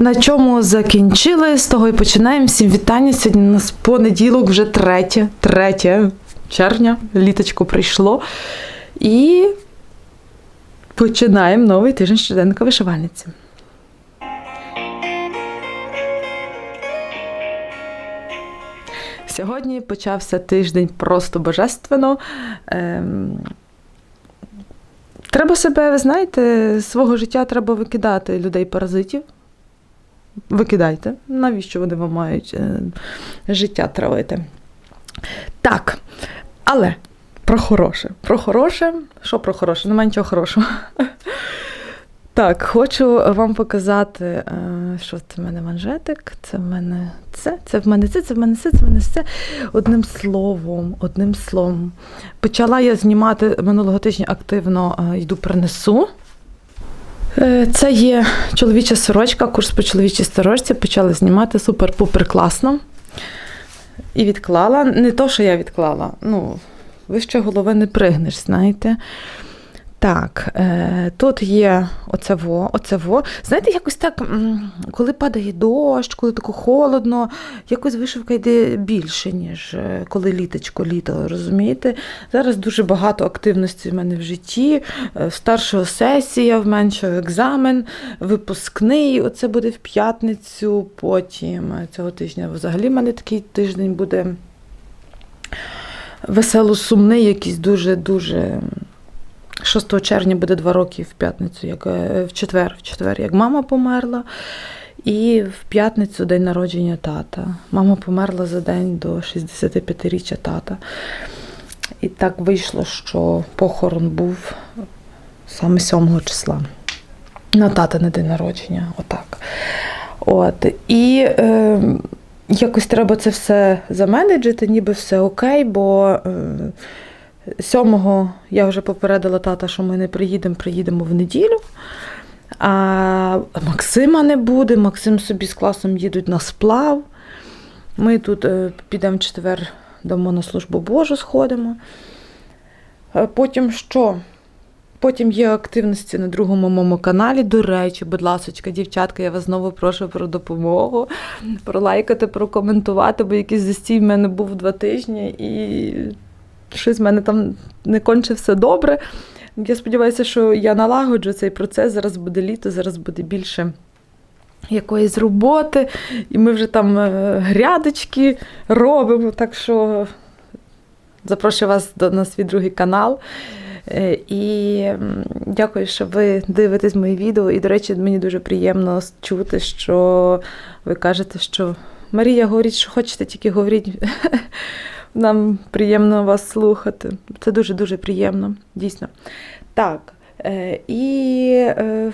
На чому закінчили, з того і починаємо. Всім вітання. Сьогодні у нас понеділок, вже третє, третє червня, літочко прийшло. І починаємо новий тиждень щоденника вишивальниці. Сьогодні почався тиждень просто божественно. Ем, Треба себе, ви знаєте, свого життя треба викидати людей-паразитів. Викидайте. Навіщо вони вам мають е, життя травити? Так, але про хороше. Про хороше. Що про хороше? Немає нічого хорошого. Так, хочу вам показати, е, що це в мене манжетик, це в мене це, це в мене це, це в мене це, це в мене це. Одним словом, одним словом. Почала я знімати минулого тижня активно е, йду принесу. Е, Це є чоловіча сорочка, курс по чоловічій сорочці. Почала знімати супер-пупер класно. І відклала. Не то, що я відклала. Ну, вище голови не пригнеш, знаєте. Так, е, тут є оце во. Знаєте, якось так, коли падає дощ, коли тако холодно, якось вишивка йде більше, ніж е, коли літочко літо, розумієте? Зараз дуже багато активності в мене в житті. Е, Старшого сесія, в меншого екзамен, випускний. Оце буде в п'ятницю. Потім цього тижня взагалі в мене такий тиждень буде весело-сумний, якийсь дуже-дуже. 6 червня буде два роки в п'ятницю, як е, в четвер, в четвер, як мама померла. І в п'ятницю день народження тата. Мама померла за день до 65-річчя тата. І так вийшло, що похорон був саме 7 числа. На тата на день народження. Отак. От. І е, якось треба це все заменеджити, ніби все окей, бо. Е, Сьомого я вже попередила тата, що ми не приїдемо, приїдемо в неділю. А Максима не буде. Максим собі з класом їдуть на сплав. Ми тут е, підемо в четвер дамо на службу Божу, сходимо. Е, Потім що? Потім є активності на другому моєму каналі. До речі, будь ласка, дівчатка, я вас знову прошу про допомогу, пролайкати, прокоментувати, бо якийсь застій в мене був два тижні і щось в мене там не конче все добре. Я сподіваюся, що я налагоджу цей процес. Зараз буде літо, зараз буде більше якоїсь роботи, і ми вже там е, грядочки робимо. Так що запрошую вас до на свій другий канал. Е, І дякую, що ви дивитесь мої відео. І, до речі, мені дуже приємно чути, що ви кажете, що Марія, говоріть, що хочете, тільки говоріть. Нам приємно вас слухати. Це дуже-дуже приємно, дійсно. Так. Е, і е,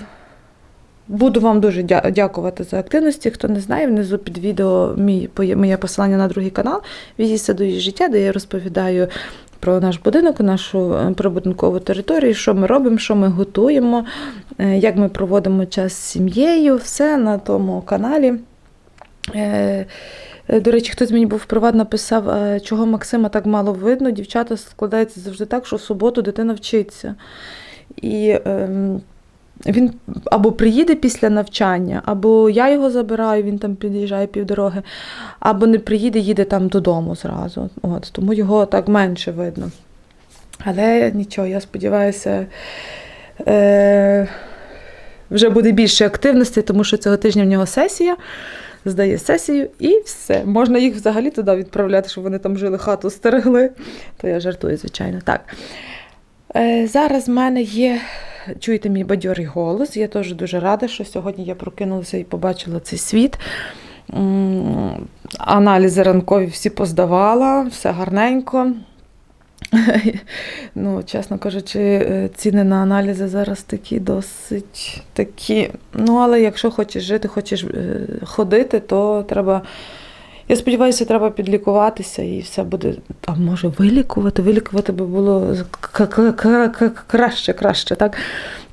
буду вам дуже дя- дякувати за активності. Хто не знає, внизу під відео мій, моє посилання на другий канал «Візі саду і життя, де я розповідаю про наш будинок, нашу е, прибудинкову територію, що ми робимо, що ми готуємо, е, як ми проводимо час з сім'єю, все на тому каналі. Е, До речі, хтось мені був приват написав, е, чого Максима так мало видно. Дівчата складається завжди так, що в суботу дитина вчиться. І ем, він або приїде після навчання, або я його забираю, він там під'їжджає півдороги, або не приїде, їде там додому зразу. От, тому його так менше видно. Але нічого, я сподіваюся, е, вже буде більше активності, тому що цього тижня в нього сесія здає сесію і все. Можна їх взагалі туди відправляти, щоб вони там жили, хату стерегли. То я жартую, звичайно. Так. Е, зараз в мене є, чуєте мій бадьорий голос. Я теж дуже рада, що сьогодні я прокинулася і побачила цей світ. Аналізи ранкові всі поздавала, все гарненько. Ну, чесно кажучи, е, ціни на аналізи зараз такі досить такі. Ну, але якщо хочеш жити, хочеш е, ходити, то треба. Я сподіваюся, треба підлікуватися і все буде. А може вилікувати? Вилікувати би було краще, краще, так?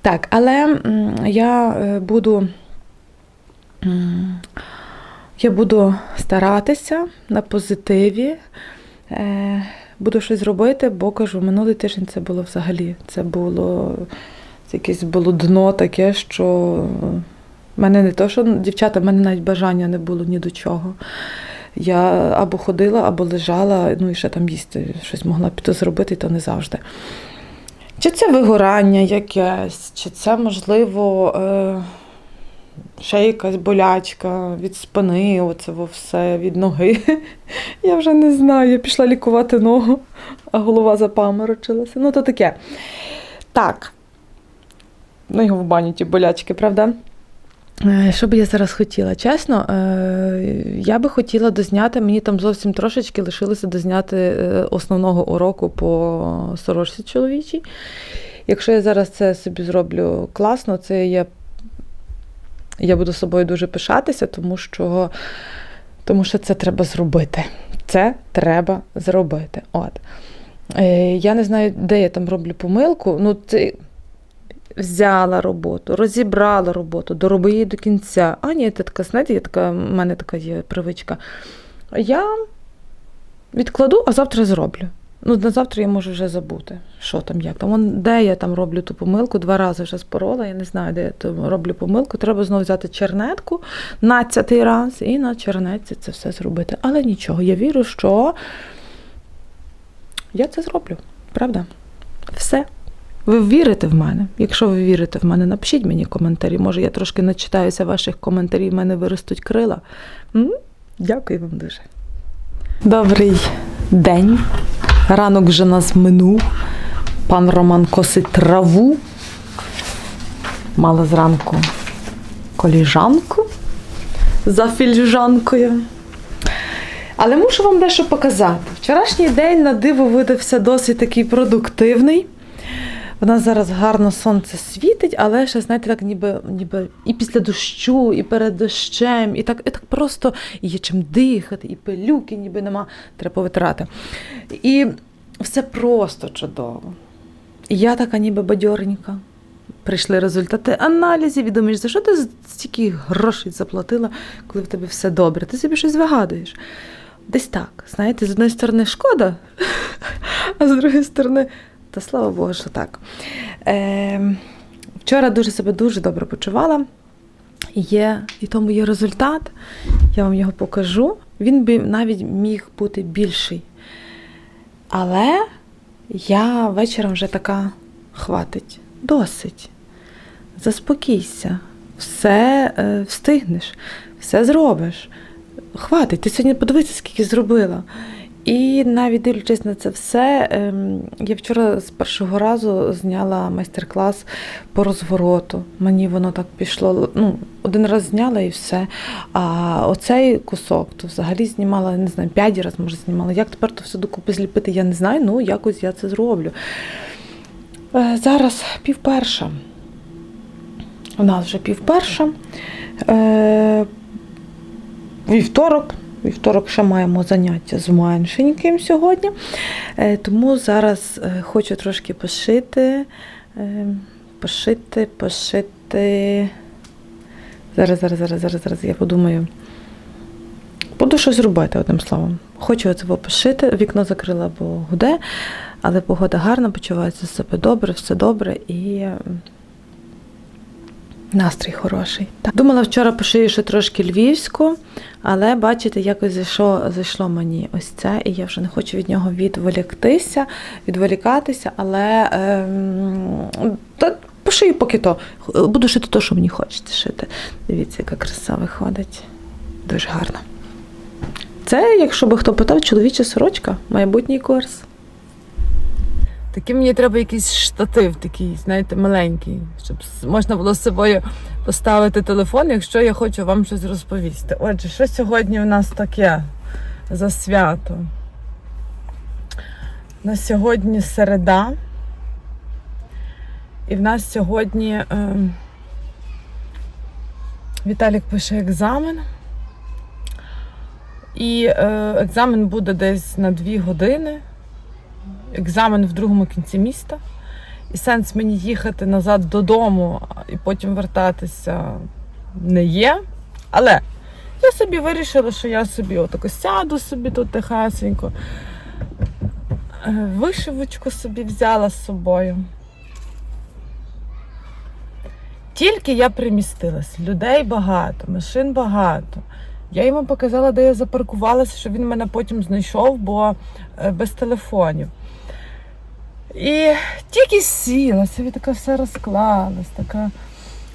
Так, але я е, буду. Я буду старатися на позитиві. Буду щось робити, бо кажу, минулий тиждень це було взагалі. Це було це якесь було дно таке, що У мене не то, що дівчата, в мене навіть бажання не було ні до чого. Я або ходила, або лежала, ну і ще там їсти щось могла піти зробити, то не завжди. Чи це вигорання якесь, чи це, можливо, е, ще якась болячка від спини, оце все від ноги. Я вже не знаю. Я пішла лікувати ногу, а голова запаморочилася. Ну, то таке. Так. Ну, його в бані ті болячки, правда? Е, Що би я зараз хотіла? Чесно, е, я би хотіла дозняти, мені там зовсім трошечки лишилося дозняти е, основного уроку по сорочці чоловічій. Якщо я зараз це собі зроблю класно, це я, я буду собою дуже пишатися, тому що, тому що це треба зробити. Це треба зробити. От. Е, Я не знаю, де я там роблю помилку. Ну, це взяла роботу, розібрала роботу, дороби її до кінця. А ні, це така, знаєте, є така, в мене така є привичка. Я відкладу, а завтра зроблю. Ну, на завтра я можу вже забути, що там, як там. Вон, де я там роблю ту помилку, два рази вже спорола, я не знаю, де я там роблю помилку. Треба знову взяти чернетку надцятий раз і на чернетці це все зробити. Але нічого, я вірю, що я це зроблю. Правда? Все. Ви вірите в мене? Якщо ви вірите в мене, напишіть мені коментарі. Може, я трошки начитаюся ваших коментарів, в мене виростуть крила. М? Дякую вам дуже. Добрий день. Ранок вже нас минув. Пан Роман косить траву. Мала зранку коліжанку за фільжанкою. Але мушу вам дещо показати. Вчорашній день на диво видався досить такий продуктивний. У нас зараз гарно сонце світить, але ще, знаєте, так ніби, ніби і після дощу, і перед дощем, і так, і так просто і є чим дихати, і пилюки ніби нема, треба повитирати. І все просто чудово. І я така ніби бадьоренька. Прийшли результати аналізів і думаєш, за що ти стільки грошей заплатила, коли в тебе все добре? Ти собі щось вигадуєш. Десь так, знаєте, з одної сторони шкода, а з другої сторони, та слава Богу, що так. Е, вчора дуже себе дуже добре почувала. Є, і тому є результат. Я вам його покажу. Він би навіть міг бути більший. Але я вечором вже така хватить, досить. Заспокійся, все е, встигнеш, все зробиш. Хватить, ти сьогодні подивися, скільки зробила. І навіть дивлячись на це все, ем, я вчора з першого разу зняла майстер-клас по розвороту. Мені воно так пішло. Ну, один раз зняла і все. А оцей кусок то взагалі знімала, не знаю, п'ять разів може знімала. Як тепер то все докупи зліпити, я не знаю, ну якось я це зроблю. Е, Зараз півперша. У нас вже півперша. Е, Вівторок. Вівторок ще маємо заняття з меншеньким сьогодні. Е, Тому зараз е, хочу трошки пошити. е, Пошити, пошити. Зараз, зараз, зараз, зараз, зараз я подумаю. Буду щось робити, одним словом. Хочу це пошити. Вікно закрила, бо гуде, але погода гарна, почувається себе добре, все добре і настрій хороший. Так. Думала вчора пошию ще трошки львівську, але бачите, якось зайшло, зайшло мені ось це, і я вже не хочу від нього відволіктися, відволікатися, але ем, та пошию поки то. Буду шити те, що мені хочеться шити. Дивіться, яка краса виходить. Дуже гарно. Це, якщо би хто питав, чоловіча сорочка, майбутній курс. Такий мені треба якийсь штатив, такий, знаєте, маленький, щоб можна було з собою поставити телефон, якщо я хочу вам щось розповісти. Отже, що сьогодні у нас таке за свято? У нас сьогодні середа. І в нас сьогодні е, Віталік пише екзамен. І е, екзамен буде десь на 2 години екзамен в другому кінці міста. І сенс мені їхати назад додому і потім вертатися не є. Але я собі вирішила, що я собі отако сяду собі тут тихесенько. Е, Вишивочку собі взяла з собою. тільки я примістилась, людей багато, машин багато. Я йому показала, де я запаркувалася, щоб він мене потім знайшов, бо е, без телефонів. І тільки сіла, собі така все розклалась, така.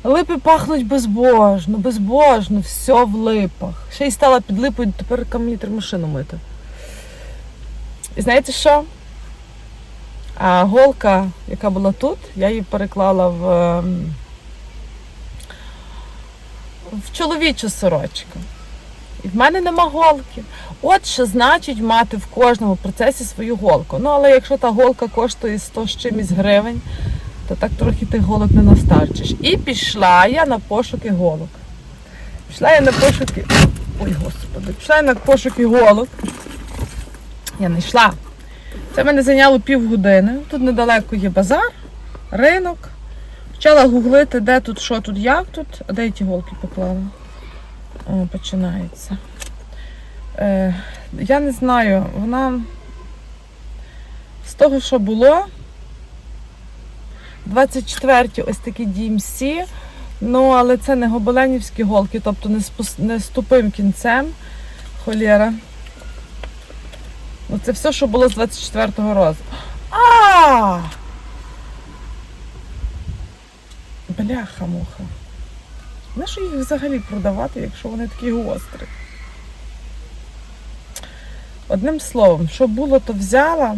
Липи пахнуть безбожно, безбожно, все в липах. Ще й стала під липою, тепер треба машину мити. І знаєте що? А голка, яка була тут, я її переклала в, ем, в чоловічу сорочку. І в мене нема голки. От що значить мати в кожному процесі свою голку. Ну, але якщо та голка коштує 100 з чимось гривень, то так трохи тих голок не настарчиш. І пішла я на пошуки голок. Пішла я на пошуки. Ой, господи, пішла я на пошуки голок. Я не йшла. Це мене зайняло півгодини. Тут недалеко є базар, ринок. Почала гуглити, де тут, що тут, як тут, а де я ті голки поклала. О, починається. Е, я не знаю, вона з того, що було. 24-ті ось такі DMC, ну але це не гобеленівські голки, тобто не з, не з тупим кінцем. Холєра. Ну, це все, що було з 24-го року. А! Бляха-муха. Нащо їх взагалі продавати, якщо вони такі гострі? Одним словом, що було, то взяла.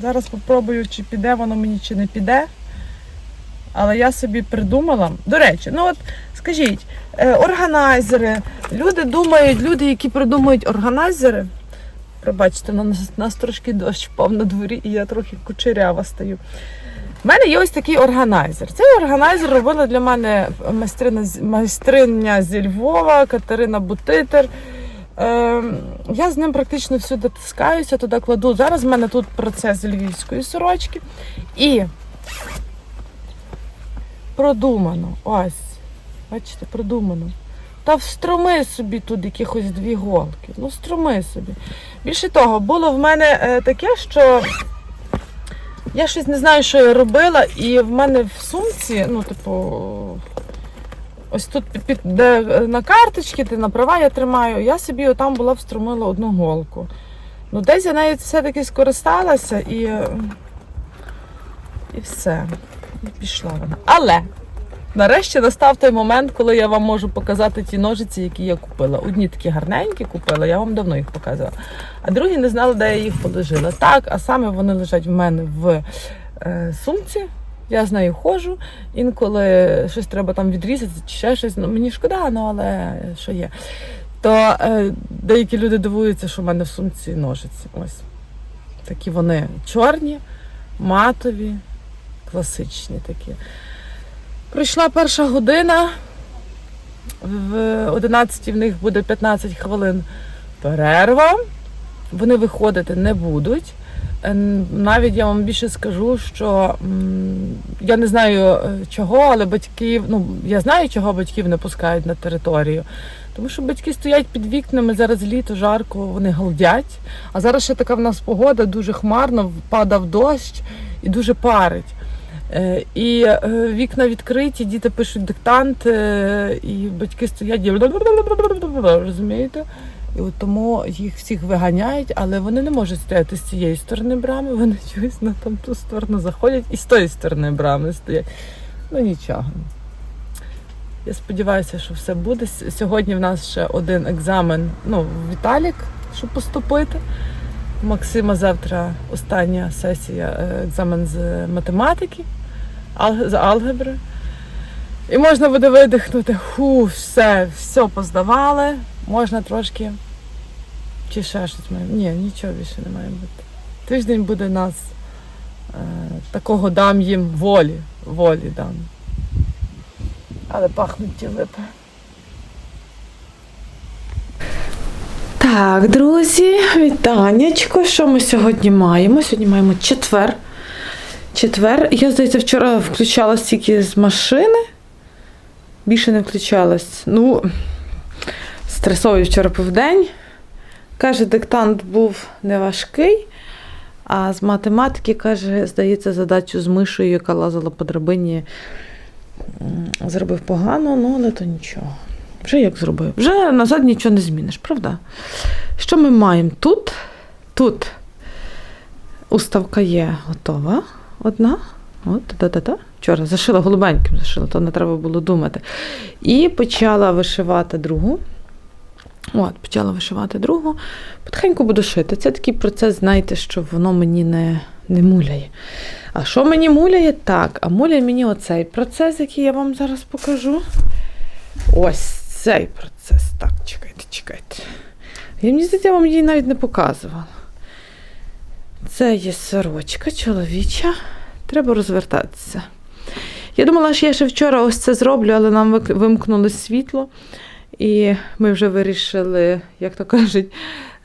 Зараз попробую, чи піде воно мені, чи не піде. Але я собі придумала. До речі, ну от скажіть, е, органайзери. Люди думають, люди, які придумують органайзери. Пробачте, на нас, нас трошки дощ впав на дворі, і я трохи кучерява стою. У мене є ось такий органайзер. Цей органайзер робила для мене майстрина, з- майстриня зі Львова, Катерина Бутитер. Е, я з ним практично всюди тискаюся, туди кладу. Зараз в мене тут процес львівської сорочки. І продумано. Ось. Бачите, продумано. Та встроми собі тут якихось дві голки. Ну, строми собі. Більше того, було в мене е, таке, що я щось не знаю, що я робила, і в мене в сумці, ну, типу, ось тут під, під- де е, на карточки, де на права я тримаю, я собі отам була встромила одну голку. Ну, десь я нею все-таки скористалася і, е, і все. І пішла вона. Але нарешті настав той момент, коли я вам можу показати ті ножиці, які я купила. Одні такі гарненькі купила, я вам давно їх показувала. А другі не знала, де я їх положила. Так, а саме вони лежать в мене в е, сумці. Я з нею ходжу. Інколи щось треба там відрізати, чи ще щось. Ну, мені шкода, ну але що є. То е, деякі люди дивуються, що в мене в сумці ножиці. Ось. Такі вони чорні, матові, класичні такі. Прийшла перша година. В 11 в них буде 15 хвилин перерва. Вони виходити не будуть. Е, Навіть я вам більше скажу, що я не знаю е, чого, але батьків, ну я знаю, чого батьків не пускають на територію. Тому що батьки стоять під вікнами, зараз літо, жарко, вони галдять. А зараз ще така в нас погода, дуже хмарно, падав дощ і дуже парить. Е, І вікна відкриті, діти пишуть диктант, і батьки стоять розумієте? І от тому їх всіх виганяють, але вони не можуть стояти з цієї сторони брами, вони чогось на там ту сторону заходять і з тої сторони брами стоять. Ну нічого. Я сподіваюся, що все буде. Сьогодні в нас ще один екзамен, ну, Віталік, щоб поступити. У Максима завтра остання сесія, е, екзамен з математики, з алгебри. І можна буде видихнути, ху, все, все поздавали. Можна трошки. Чи ще щось має? Ні, нічого більше не має бути. Тиждень буде нас е, такого дам їм волі. Волі дам. Але пахнуть ті липи. Так, друзі, вітаннячко. Що ми сьогодні маємо? Сьогодні маємо четвер. Четвер. Я, здається, вчора включалась тільки з машини. Більше не включалась. Ну, стресовий вчора був день. Каже, диктант був неважкий. А з математики, каже, здається, задачу з мишою, яка лазила по драбині, зробив погано, ну але то нічого. Вже як зробив. Вже назад нічого не зміниш, правда? Що ми маємо тут? Тут уставка є готова. Одна. От, та-та-та. Вчора зашила голубеньким, зашила, то не треба було думати. І почала вишивати другу. От, почала вишивати другу. Потихеньку буду шити. Це такий процес, знаєте, що воно мені не, не муляє. А що мені муляє? Так, а муляє мені оцей процес, який я вам зараз покажу. Ось цей процес. Так, чекайте, чекайте. Я мені здається, я вам її навіть не показувала. Це є сорочка чоловіча. Треба розвертатися. Я думала, що я ще вчора ось це зроблю, але нам вимкнули світло. І ми вже вирішили, як то кажуть,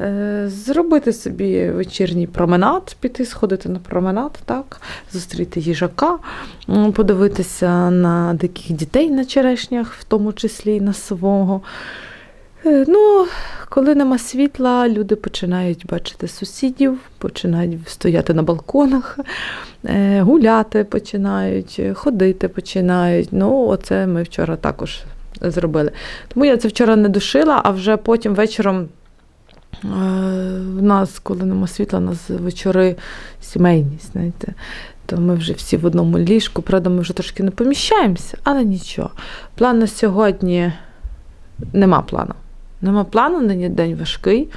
е, зробити собі вечірній променад, піти, сходити на променад, так, зустріти їжака, подивитися на диких дітей на черешнях, в тому числі і на свого. Е, Ну, коли нема світла, люди починають бачити сусідів, починають стояти на балконах, е, гуляти починають, ходити починають. Ну, оце ми вчора також зробили. Тому я це вчора не душила, а вже потім вечором. е, В нас, коли нема світла, у нас вечори сімейні, знаєте. То ми вже всі в одному ліжку. Правда, ми вже трошки не поміщаємося, але нічого. План на сьогодні нема плану. Нема плану, нині день важкий,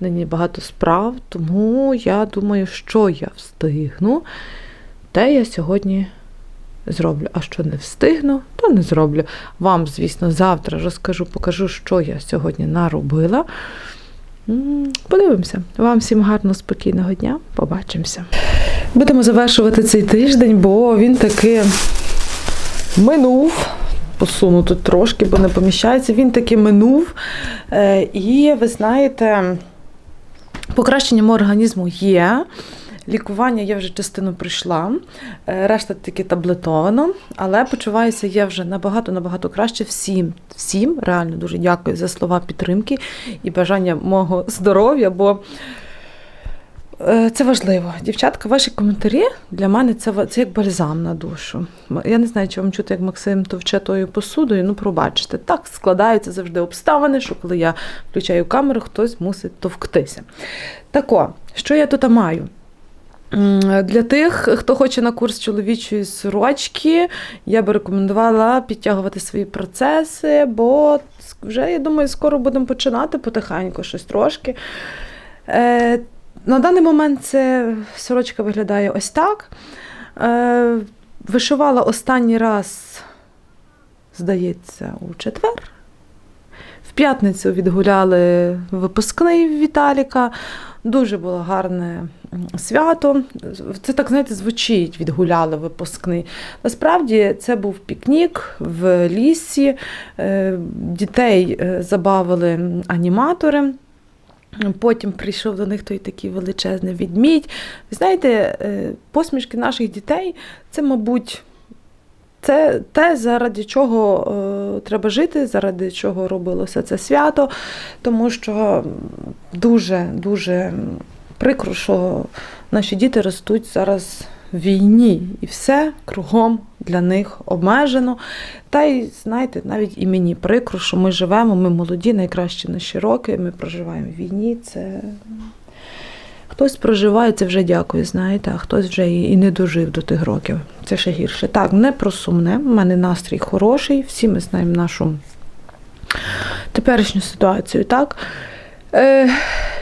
нині багато справ, тому я думаю, що я встигну, те я сьогодні зроблю. А що не встигну, то не зроблю. Вам, звісно, завтра розкажу, покажу, що я сьогодні наробила. Подивимося. Вам всім гарного, спокійного дня. Побачимося. Будемо завершувати цей тиждень, бо він таки минув. Посуну тут трошки, бо не поміщається. Він таки минув. Е, І ви знаєте, покращення мого організму є. Лікування я вже частину прийшла, е, решта тільки таблетовано, але почуваюся я вже набагато набагато краще. Всім, всім реально дуже дякую за слова підтримки і бажання мого здоров'я, бо е, це важливо. Дівчатка, ваші коментарі для мене це, це як бальзам на душу. Я не знаю, чи вам чути, як Максим товче тою посудою. Ну, пробачте, так складаються завжди обставини, що коли я включаю камеру, хтось мусить товктися. Тако, що я тут маю? Для тих, хто хоче на курс чоловічої сорочки, я би рекомендувала підтягувати свої процеси, бо вже, я думаю, скоро будемо починати потихеньку, щось трошки. Е, на даний момент це сорочка виглядає ось так. Е, вишивала останній раз, здається, у четвер. В п'ятницю відгуляли випускний Віталіка. Дуже було гарне свято. Це так, знаєте, звучить, відгуляли випускний. Насправді це був пікнік в лісі. Е, Дітей е, забавили аніматори. Потім прийшов до них той такий величезний відмідь. Знаєте, е, посмішки наших дітей це, мабуть, це те, заради чого е, треба жити, заради чого робилося це свято, тому що дуже дуже прикро, що наші діти ростуть зараз в війні, і все кругом для них обмежено. Та й знаєте, навіть і мені прикро, що ми живемо, ми молоді, найкращі наші роки, ми проживаємо в війні. Це хтось проживає, це вже дякую, знаєте, а хтось вже і, не дожив до тих років. Це ще гірше. Так, не про сумне. У мене настрій хороший, всі ми знаємо нашу теперішню ситуацію, так? Е,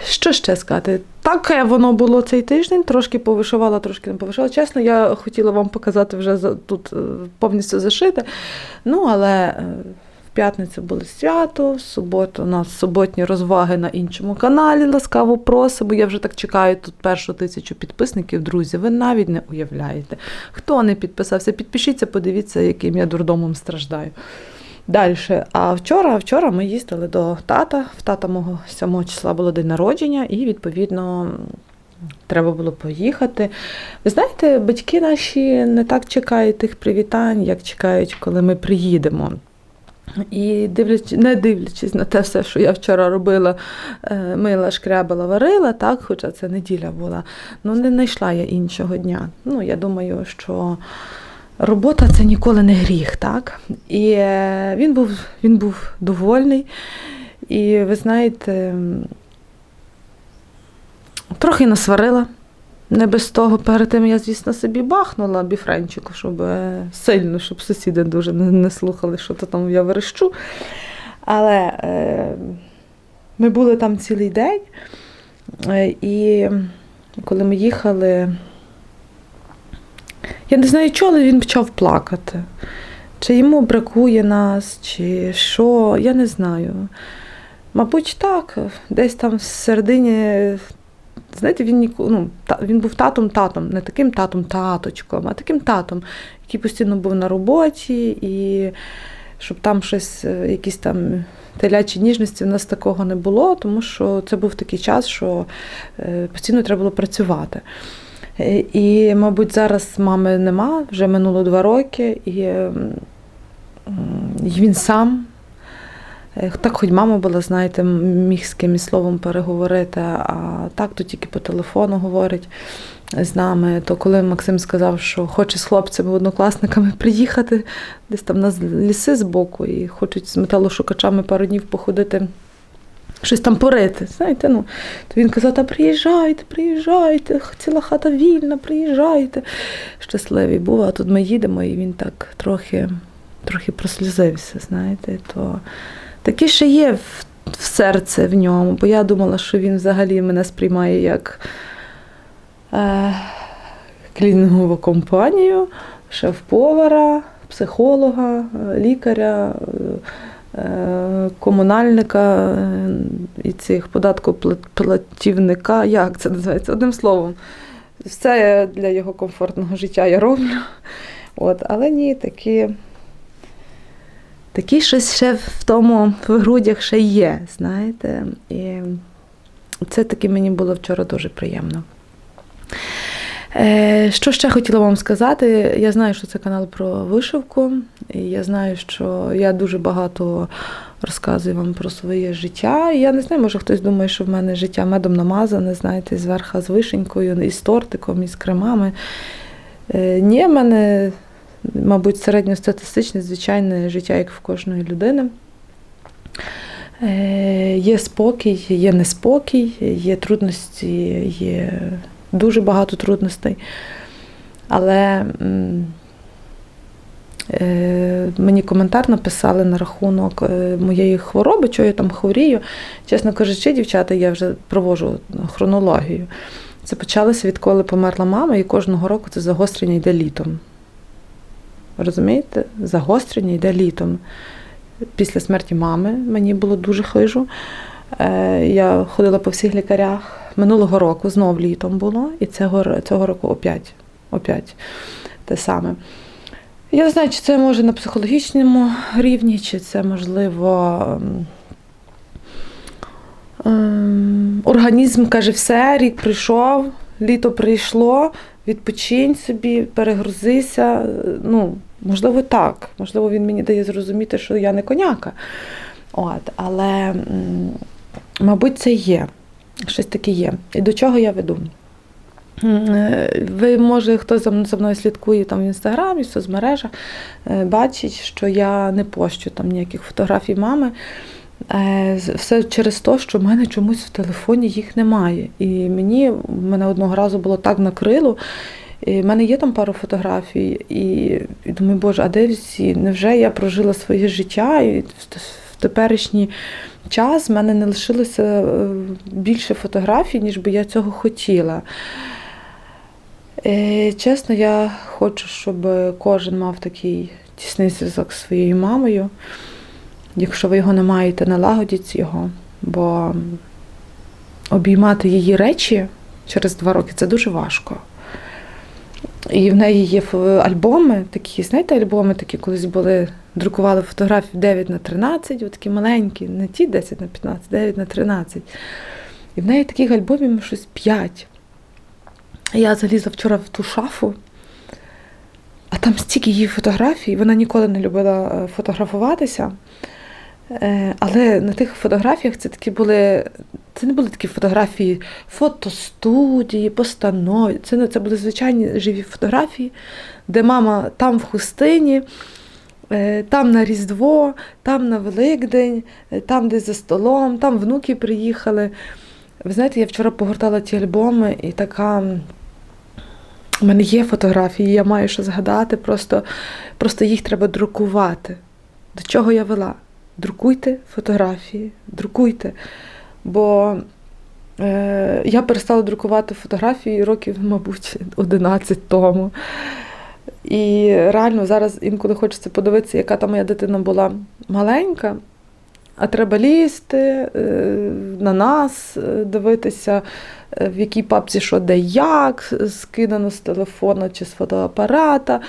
що ще сказати? Таке воно було цей тиждень, трошки повишивала, трошки не повишивала. Чесно, я хотіла вам показати вже тут е, повністю зашите. Ну, але е, в п'ятницю було свято, в суботу у нас суботні розваги на іншому каналі. Ласкаво просимо. Я вже так чекаю тут першу тисячу підписників, друзі. Ви навіть не уявляєте. Хто не підписався, підпишіться, подивіться, яким я дурдомом страждаю. Далі. А вчора, вчора ми їздили до тата. В тата мого 7 числа було день народження, і відповідно треба було поїхати. Ви знаєте, батьки наші не так чекають тих привітань, як чекають, коли ми приїдемо. І дивлячись, не дивлячись на те все, що я вчора робила, е, мила, шкрябала, варила, так, хоча це неділя була, ну не знайшла я іншого дня. Ну, я думаю, що робота це ніколи не гріх, так? І е, він був, він був довольний. І ви знаєте, трохи насварила. Не без того. Перед тим я, звісно, собі бахнула біфренчику, щоб е, сильно, щоб сусіди дуже не, слухали, що то там я верещу. Але е, ми були там цілий день, е, і коли ми їхали, я не знаю, чого, але він почав плакати. Чи йому бракує нас, чи що, я не знаю. Мабуть, так, десь там всередині Знаєте, він ніку, ну, та, він був татом-татом, не таким татом-таточком, а таким татом, який постійно був на роботі, і щоб там щось, е, якісь там телячі ніжності, в нас такого не було, тому що це був такий час, що е, постійно треба було працювати. Е, І, мабуть, зараз мами нема, вже минуло два роки, і, і він сам. Е, Так, хоч мама була, знаєте, міг з кимось словом переговорити, а так то тільки по телефону говорить з нами. То коли Максим сказав, що хоче з хлопцями, однокласниками приїхати, десь там на ліси збоку і хочуть з металошукачами пару днів походити, щось там порити. Знаєте, ну, то він казав, та приїжджайте, приїжджайте, ціла хата вільна, приїжджайте. Щасливий був, а тут ми їдемо, і він так трохи, трохи прослізився, знаєте, то таке ще є в, в серце в ньому, бо я думала, що він взагалі мене сприймає як е, клінінгову компанію, шеф-повара, психолога, лікаря, е, комунальника е, і цих податкоплатівника. Як це називається? Одним словом, все для його комфортного життя я роблю. От, але ні, такі. Такі щось ще в тому в грудях ще є, знаєте. І це таки мені було вчора дуже приємно. Е, Що ще хотіла вам сказати? Я знаю, що це канал про вишивку, і я знаю, що я дуже багато розказую вам про своє життя. Я не знаю, може хтось думає, що в мене життя медом намазане, знаєте, зверха з вишенькою, із тортиком, із кремами. Е, Ні, в мене мабуть, середньостатистичне, звичайне життя, як в кожної людини. Е, Є спокій, є неспокій, є трудності, є дуже багато трудностей. Але е, мені коментар написали на рахунок е, моєї хвороби, чого я там хворію. Чесно кажучи, дівчата, я вже провожу хронологію. Це почалося відколи померла мама, і кожного року це загострення йде літом. Розумієте? Загострення йде літом. Після смерті мами мені було дуже хижо. Е, Я ходила по всіх лікарях. Минулого року знов літом було, і цього, цього року опять, опять те саме. Я не знаю, чи це може на психологічному рівні, чи це можливо. ем, ем, Організм каже, все, рік прийшов, літо прийшло, відпочинь собі, перегрузися. Ну, можливо, так. Можливо, він мені дає зрозуміти, що я не коняка. От, але, мабуть, це є. Щось таке є. І до чого я веду? Е, Ви, може, хто за мною слідкує там в інстаграмі, в соцмережах, е, бачить, що я не пощу там ніяких фотографій мами. Е, Все через те, що в мене чомусь в телефоні їх немає. І мені мене одного разу було так накрило. І в мене є там пару фотографій, і, і думаю, Боже, а де всі? Невже я прожила своє життя? І в, теперішній час в мене не лишилося е, більше фотографій, ніж би я цього хотіла. Е, Чесно, я хочу, щоб кожен мав такий тісний зв'язок зі своєю мамою. Якщо ви його не маєте, налагодіть його, бо обіймати її речі через два роки це дуже важко. І в неї є альбоми, такі, знаєте, альбоми такі колись були, друкували фотографії 9 на 13, от такі маленькі, не ті 10 на 15, 9 на 13. І в неї таких альбомів щось 5. Я залізла вчора в ту шафу, а там стільки її фотографій, вона ніколи не любила е, фотографуватися. Е, Але на тих фотографіях це такі були Це не були такі фотографії фотостудії, постанови. Це, це були звичайні живі фотографії, де мама там в хустині, е, там на Різдво, там на Великдень, е, там десь за столом, там внуки приїхали. Ви знаєте, я вчора погортала ті альбоми і така. У мене є фотографії, я маю що згадати, просто, просто їх треба друкувати. До чого я вела? Друкуйте фотографії, друкуйте. Бо е, я перестала друкувати фотографії років, мабуть, 11 тому. І реально зараз інколи хочеться подивитися, яка там моя дитина була маленька, а треба лізти е, на нас, е, дивитися, е, в якій папці що де як, скидано з телефона чи з фотоапарата.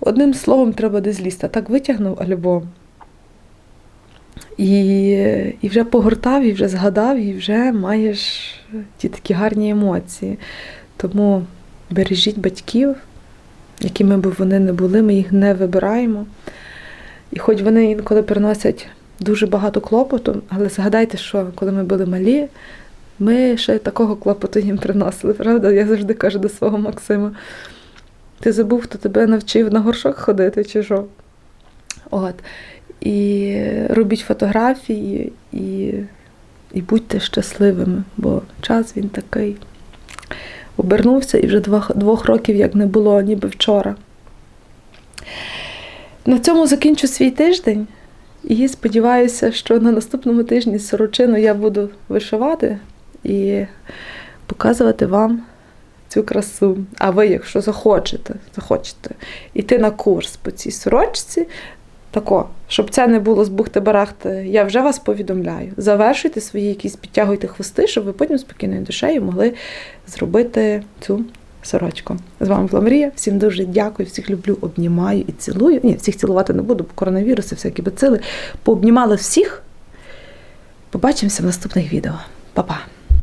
Одним словом, треба десь лізти. А так витягнув альбом. І, і вже погортав, і вже згадав, і вже маєш ті такі гарні емоції. Тому бережіть батьків, якими б вони не були, ми їх не вибираємо. І хоч вони інколи приносять дуже багато клопоту, але згадайте, що коли ми були малі, ми ще такого клопоту їм приносили. Правда? Я завжди кажу до свого Максима. Ти забув, хто тебе навчив на горшок ходити, чи що? От. І робіть фотографії і, і будьте щасливими, бо час він такий. Обернувся і вже двох, років як не було, ніби вчора. На цьому закінчу свій тиждень і сподіваюся, що на наступному тижні сорочину я буду вишивати і показувати вам цю красу. А ви, якщо захочете, захочете йти на курс по цій сорочці, тако, щоб це не було з бухти-барахти, я вже вас повідомляю. Завершуйте свої якісь підтягуйте хвости, щоб ви потім спокійною душею могли зробити цю сорочку. З вами була Марія. Всім дуже дякую, всіх люблю, обнімаю і цілую. Ні, всіх цілувати не буду, бо коронавіруси, всякі бацили. Пообнімала всіх. Побачимося в наступних відео. Па-па!